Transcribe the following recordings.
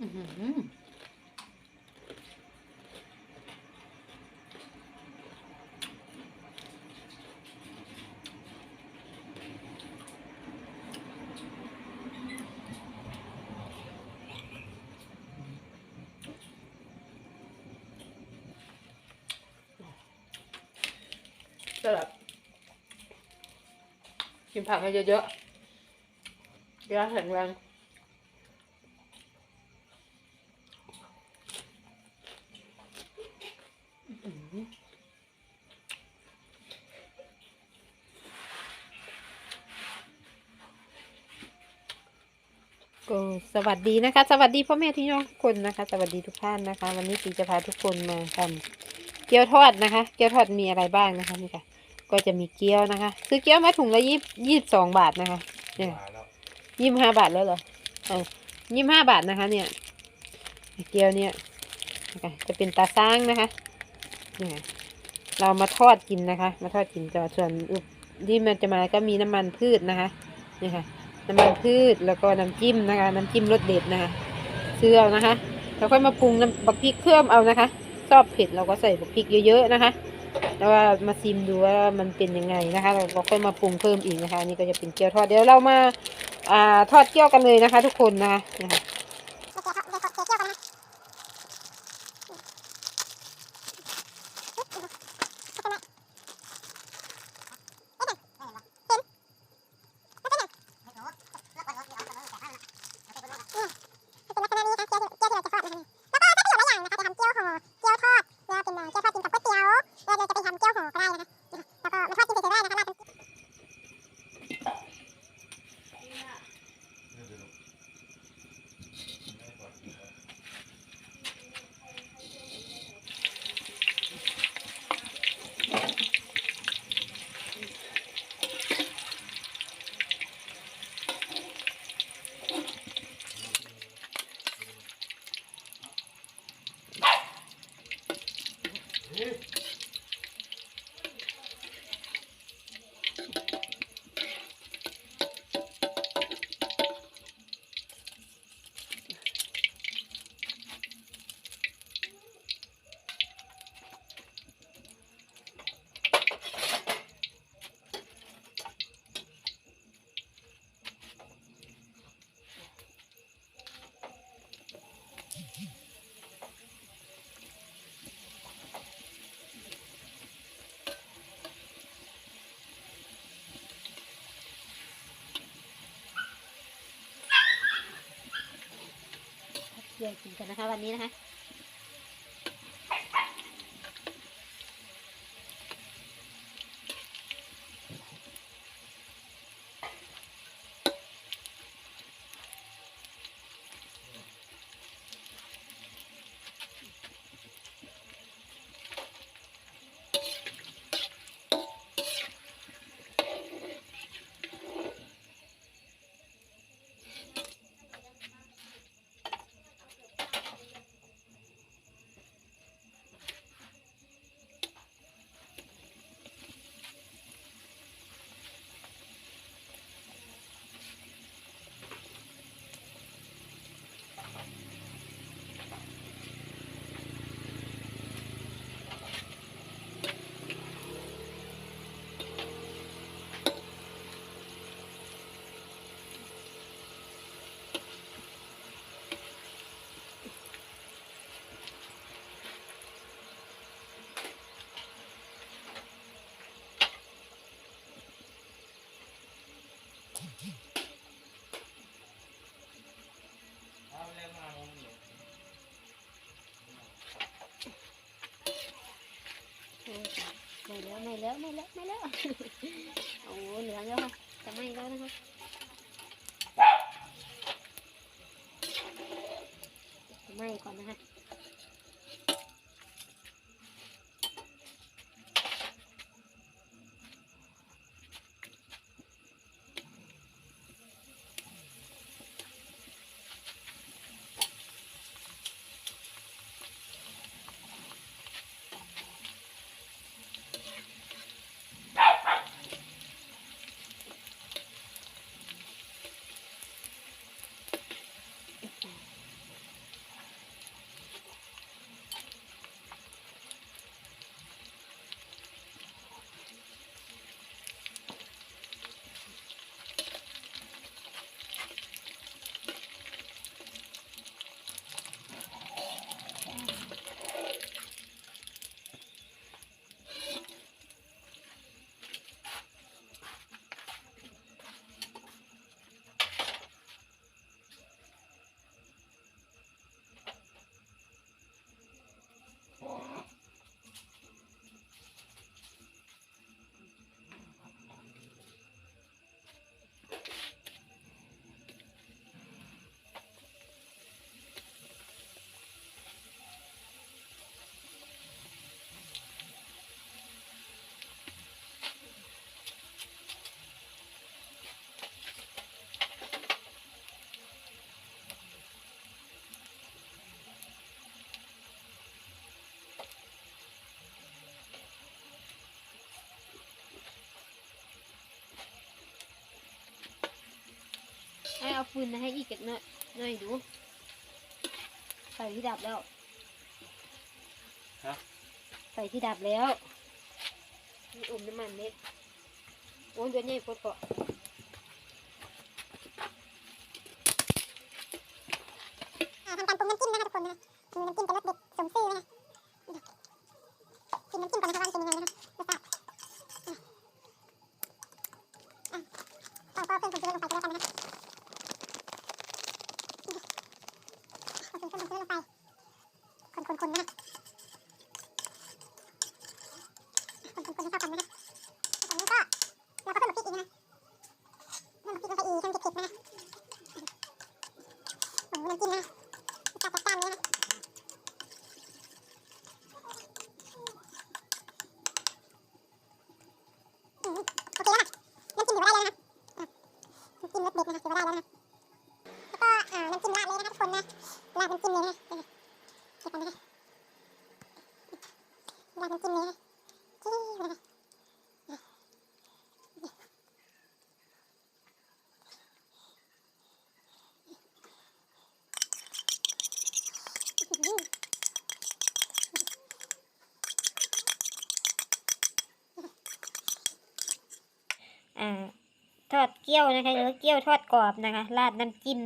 อื้อหือสลับกินผักให้เยอะๆยาแข็งแรง ก็สวัสดีนะคะ สวัสดีพ่อแม่ที่น้องทุกคนนะคะ สวัสดีทุกท่านนะคะ วันนี้สีจะพาทุกคนมาทำเกี๊ยวทอดนะคะ เกี๊ยวทอดมีอะไรบ้างนะคะนี่ค่ะ ก็จะมีเกี๊ยวนะคะ ซื้อเกี๊ยวมาถุงละยี่ยี่สิบสองบาทนะคะเนี่ยยี่สิบห้าบาทแล้วเหรอเออยี่สิบห้าบาทนะคะ เนี่ย เกี๊ยวเนี่ยนะคะจะเป็นตาซ้างนะคะเนี่ยเรามาทอดกินนะคะ มาทอดกินจะส่วนที่มันจะมาก็มีน้ำมันพืชนะคะนี่ค่ะ น้ำมันพืชแล้วก็น้ำจิ้มนะคะ น้ำจิ้มรสเด็ดนะคะซื้อเอานะคะแล้วค่อยมาปรุงน้ำบักพริกเพิ่มเอานะคะชอบเผ็ดเราก็ใส่บักพริกเยอะๆนะคะแล้วมาซิมดูว่ามันเป็นยังไงนะคะ เราก็ค่อยมาปรุงเพิ่มอีกนะคะนนี่ก็จะเป็นเกี๊ยวทอดเดี๋ยวเรามาอ่าทอดเกี๊ยวกันเลยนะคะ ทุกคนนะคะ เยอะเดี๋ยวกินกันนะคะวันนี้นะคะ ไม่แล้วไม่แล้วไม่แล้วโอ้เหลืองแล้วค่ะจะไหม้แล้วนะคะไหม้ก่อนนะคะ ให้เอาฟืนมาให้อีกจักหน่อยหน่อยดูไฟที่ดับแล้วฮะ ไฟที่ดับแล้วมีอมน้ำมันเม็ดโอ้ยเดี๋ยวนี้พดเกาะ อ่าทำการปรุงน้ำจิ้มนะคะทุกคนนะคะมีน้ำจิ้มเป็นรสเด็ดสมซื่อนะคะกินน้ำจิ้มก่อนนะคะว่ามันเป็นยังไงนะคะรสชาติอะอะเราก็เพิ่มความเชื่อลงไปก็แล้วกันนะคะโอเคเพิ่มความเชื่อลงไปคนๆๆนะคะคนๆๆให้เข้ากันนะคะจากนั้นก็เราก็เพิ่มพริกอีกนะคะเพิ่มพริกลงไปอีกให้มันเผ็ดๆนะคะโอ้โหน้ำจิ้มนะคะ จัดจัดจ้านเลยนะอืมโอเคแล้วค่ะน้ำจิ้มถือว่าได้แล้วนะคะอะน้ำจิ้มรสเด็ดนะคะถือว่าได้แล้วนะคะแล้วก็อ่าน้ำจิ้มราดเลยนะคะทุกคนนะราดน้ำจิ้มเลยนะเดี๋ยวเก็บกันนะคะราดน้ำจิ้มเลยนะจี้เลยนะคะอื้อหือ อ่าทอดเกี๊ยวนะคะหรือเกี๊ยวทอดกรอบนะคะราดน้ำจิ้ม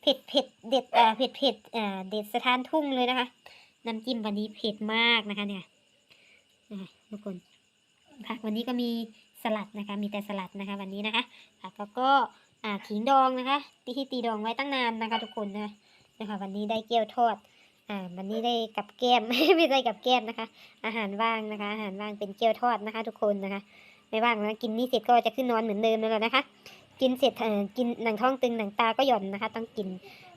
เผ็ดเผ็ดเด็ดอ่าเผ็ดเผ็ดอ่าเด็ดสถานทุ่งเลยนะคะน้ำจิ้มวันนี้เผ็ดมากนะคะเนี่ยนะคะทุกคนค่ะวันนี้ก็มีสลัดนะคะ มีแต่สลัดนะคะวันนี้นะคะค่ะแล้วก็อ่าขิงดองนะคะที่ตีดองไว้ตั้งนานนะคะ ทุกคนนะนะคะวันนี้ได้เกี๊ยวทอดอ่าวันนี้ได้กับแก้มไม่ได้กับแก้มนะคะ อาหารว่างนะคะ อาหารว่างเป็นเกี๊ยวทอดนะคะ ทุกคนนะคะ ไม่ว่างนะกินนี่เสร็จก็จะขึ้นนอนเหมือนเดิมแล้วนะคะ กินเสร็จเออกินหนังท้องตึงหนังตาก็หย่อนนะคะ ต้องกิน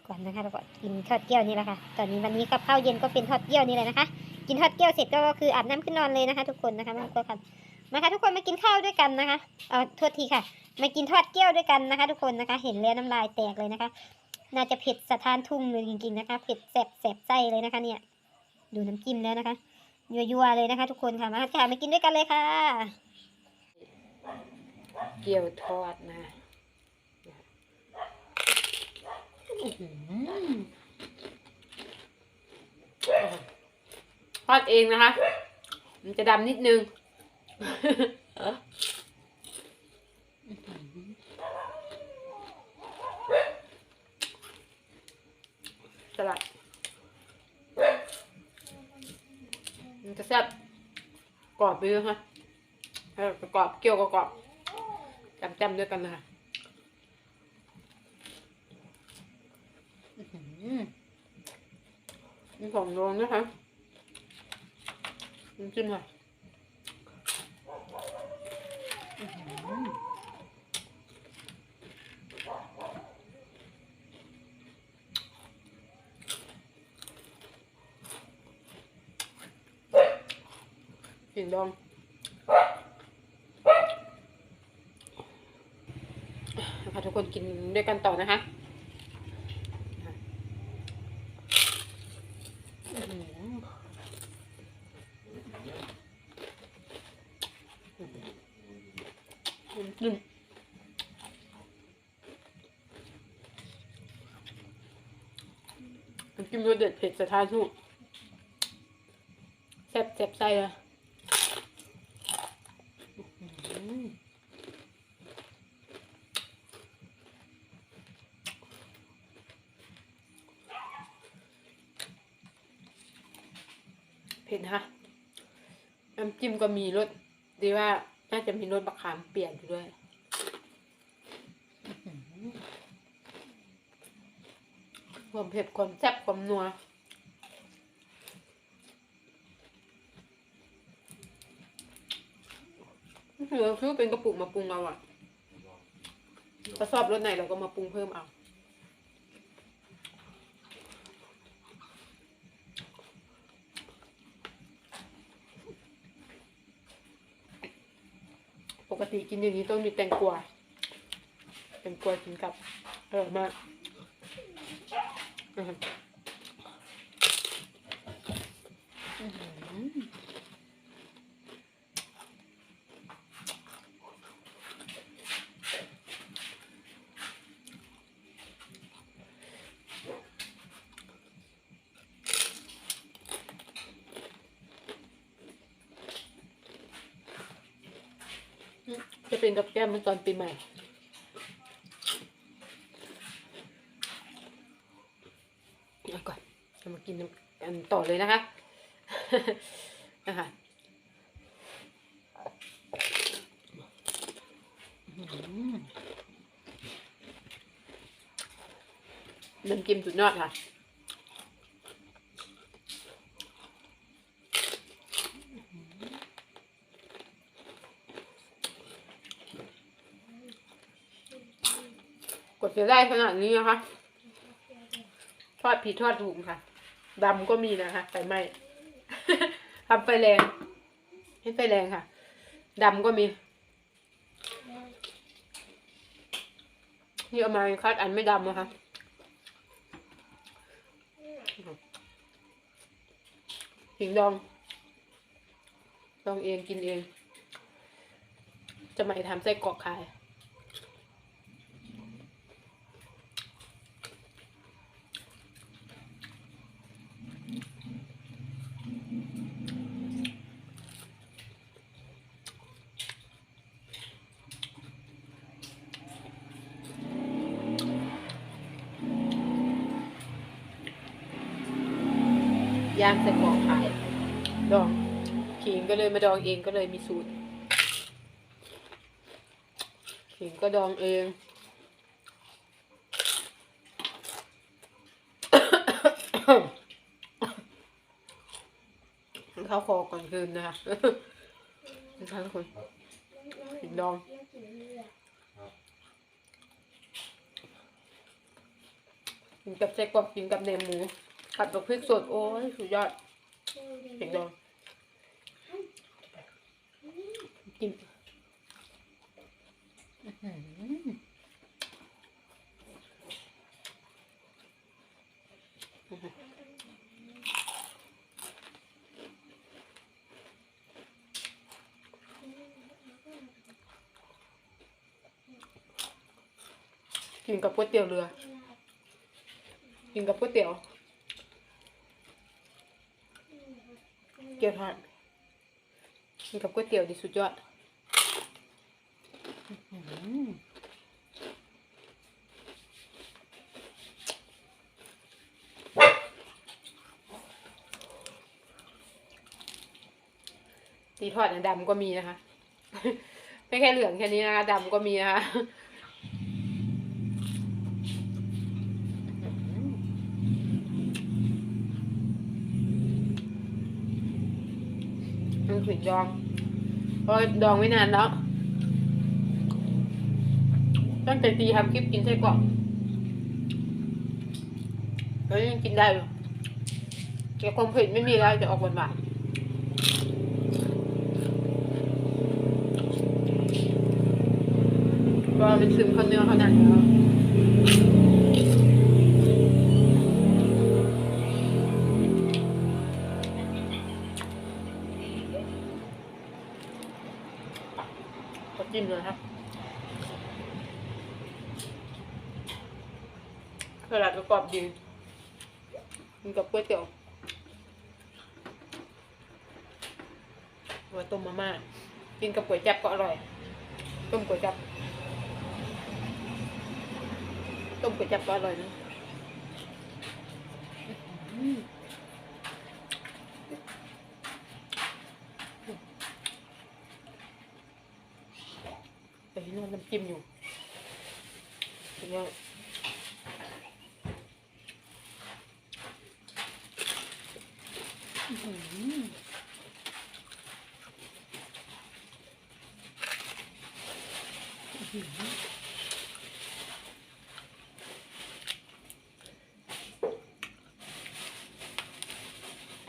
ก่อนนะคะแล้วก็กินทอดเกี๊ยวนี่แหละค่ะตอนนี้วันนี้กับข้าวเย็นก็เป็นทอดเกี๊ยวนี่เลยนะคะ กินทอดเกี๊ยวเสร็จก็คืออาบน้ำขึ้นนอนเลยนะคะ ทุกคนนะคะมาก็ค่ะมาค่ะทุกคนมากินข้าวด้วยกันนะคะเออโทษทีค่ะ มากินทอดเกี๊ยวด้วยกันนะคะ ทุกคนนะคะ เห็นแล้วน้ำลายแตกเลยนะคะ น่าจะเผ็ดสะท้านทุ่งเลยจริงๆนะคะเผ็ดแสบแสบไส้เลยนะคะ เนี่ย ดูน้ำจิ้มแล้วนะคะยัวๆเลยนะคะ ทุกคนค่ะมาค่ะมากินด้วยกันเลยค่ะ เกี๊ยวทอดนะทอดเองนะคะ มันจะดำนิดนึงสลัดมันจะแซ่บกรอบไปเลยค่ะกรอบเกี่ยวกับ กรอบจำๆด้วยกันเลยค่ะอื้อหือมีของรองนะคะน้ำจิ้มค่ะอื้อหือกลิ่นดองนะ คนกินด้วยกันต่อนะคะน้ำจิ้มน้ำจิ้มรสเด็ดเผ็ดสะท้านทุ่งแซ่บแซ่บไส้อะอื้อหือ เผ็ดนะคะน้ำจิ้มก็มีรสดีว่าน่าจะมีรสมะขามเปียกอยู่ด้วยอื้อหือความเผ็ดความแซ่บความนัวเหลือคือเป็นกระปุกมาปรุงเอาอะถ้าชอบรสไหนเราก็มาปรุงเพิ่มเอา ปกติกินอย่างนี้ต้องมีแตงกวาแตงกวากินกับอร่อยมากอื้อหืออื้อหือ จะเป็นกับแก้มเมื่อตอนปีใหม่ เอาก่อนจะมากินกันต่อเลยนะคะ นะคะอื้อหือน้ำจิ้มสุดยอดค่ะ ดจะได้ขนาดนี้นะคะทอดผิดทอดถูกค่ะดำก็มีนะคะไฟไหม้ทำไฟแรงให้ไฟแรงค่ะดำก็มีนี่เอามาคัดอันไม่ดำนะคะหิงดอง ดองเองกินเอง จะไม่ทำไส้กรอกขาย ย่างใส่กรอขาย ดองขิงก็เลยมาดองเองก็เลยมีสูตรขิงก็ดองเองเข้าคอก่อนคืนนะคะนะคะทุกคนขิงดองกินกับไส้กรอกกินกับแหนมหมู ผัดกับพริกสดโอ้ยสุดยอดเผ็ดดองกินอื้อหือกินกับก๋วยเตี๋ยวเรือ กินกับก๋วยเตี๋ยว เกี๊ยวทอดกินกับก๋วยเตี๋ยวดีสุดยอดอื้อหือตีทอดนะดำก็มีนะคะ ไม่แค่เหลืองแค่นี้นะคะดำก็มีนะคะ มันขืนดองเพราะดองไม่นานแล้วตั้งแต่ตีทำคลิปกินไส้กรอกแล้วยังกินได้อยู่แต่ความเผ็ดไม่มีแล้วจะออกหวานๆก็เป็นซึมข้าวเนื้อขนาดนี้แล้ว ก็กรอบดีกินกับก๋วยเตี๋ยวหัวต้มมาม่ากินกับก๋วยจับก็อร่อย ต้มก๋วยจับ ต้มก๋วยจับก็อร่อยนะแต่ที่นั่นน้ำจิ้มอยู่เป็นไงอื้อหื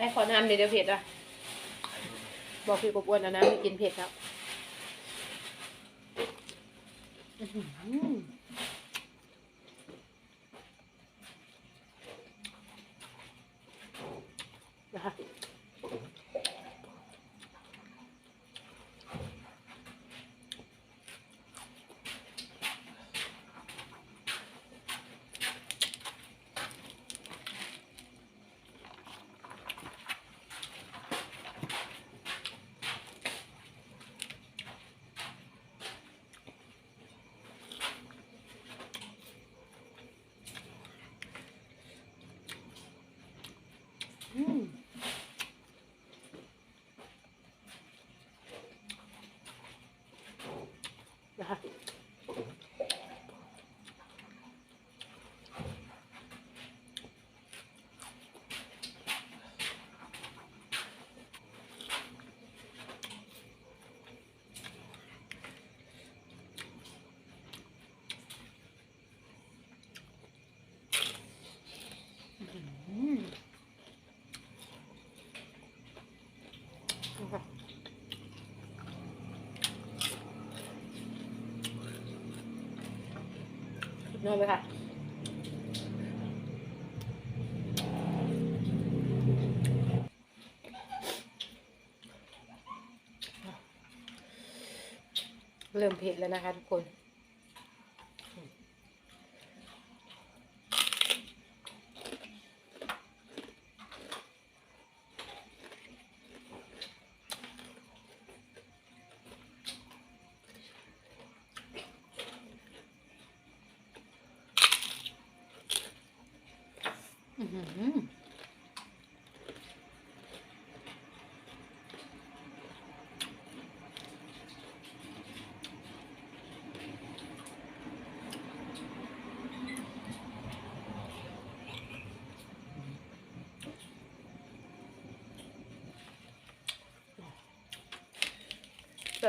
อ้ขอน้ำเดี๋ยวเดี๋ยวเผ็ดอะ บอกพี่กบอ้วนเอาน้ำไปกินเผ็ดแล้วอื้อหือนะคะอืมนะคะอืมนะคะ นอนไปค่ะเริ่มเผ็ดแล้วนะคะทุกคน ก็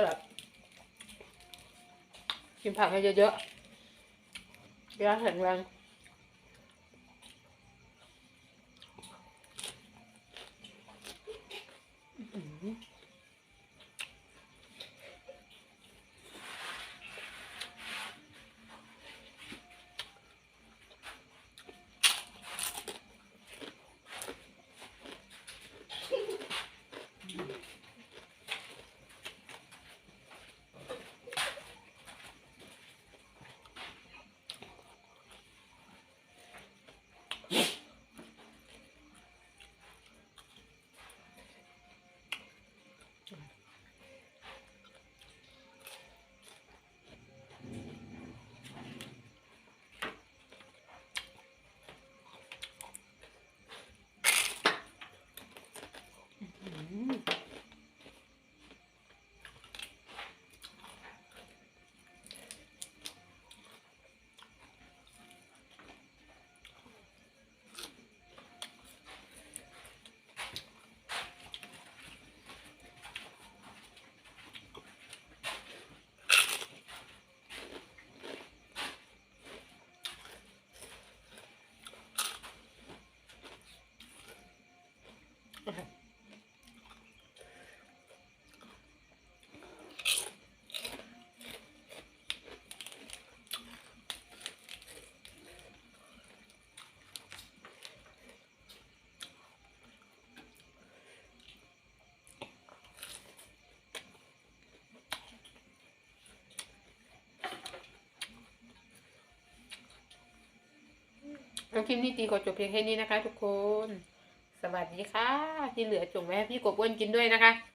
แบบกินผักให้เยอะๆเวลาแข็งแรง้องคลิปนี้ตีกดจบเพียงแค่นี้นะคะ ทุกคน สวัสดีค่ะ ที่เหลือจงไว้ให้พี่กบอ้วนกินด้วยนะคะ